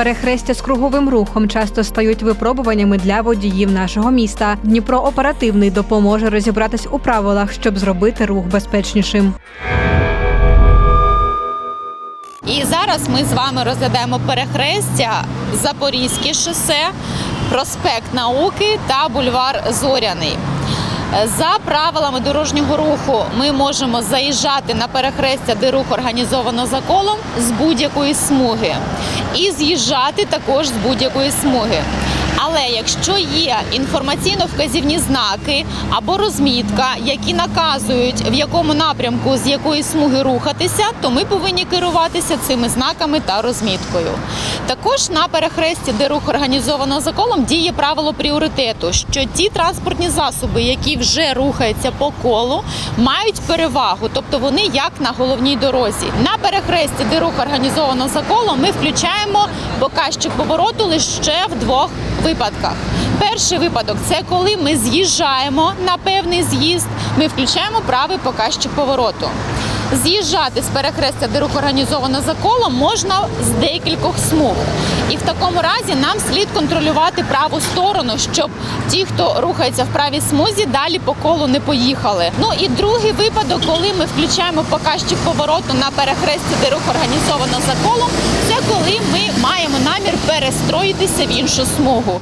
Перехрестя з круговим рухом часто стають випробуваннями для водіїв нашого міста. Дніпро оперативний допоможе розібратись у правилах, щоб зробити рух безпечнішим. І зараз ми з вами розглядаємо перехрестя Запорізьке шосе, проспект Науки та бульвар Зоряний. За правилами дорожнього руху ми можемо заїжджати на перехрестя, де рух організовано за колом з будь-якої смуги, і з'їжджати також з будь-якої смуги. Але якщо є інформаційно-вказівні знаки або розмітка, які наказують в якому напрямку з якої смуги рухатися, то ми повинні керуватися цими знаками та розміткою. Також на перехресті, де рух організовано за колом, діє правило пріоритету, що ті транспортні засоби, які вже рухаються по колу, мають перевагу, тобто вони як на головній дорозі. На перехресті, де рух організовано за колом, ми включаємо показчик повороту лише в двох випадках. Перший випадок це коли ми з'їжджаємо на певний з'їзд, ми включаємо правий показчик повороту. З'їжджати з перехрестя, де рух організовано за колом, можна з декількох смуг. І в такому разі нам слід контролювати праву сторону, щоб ті, хто рухається в правій смузі, далі по колу не поїхали. Ну і другий випадок, коли ми включаємо показчик повороту на перехресті, де рух організовано за колом, це коли ми маємо перестроїтися в іншу смугу.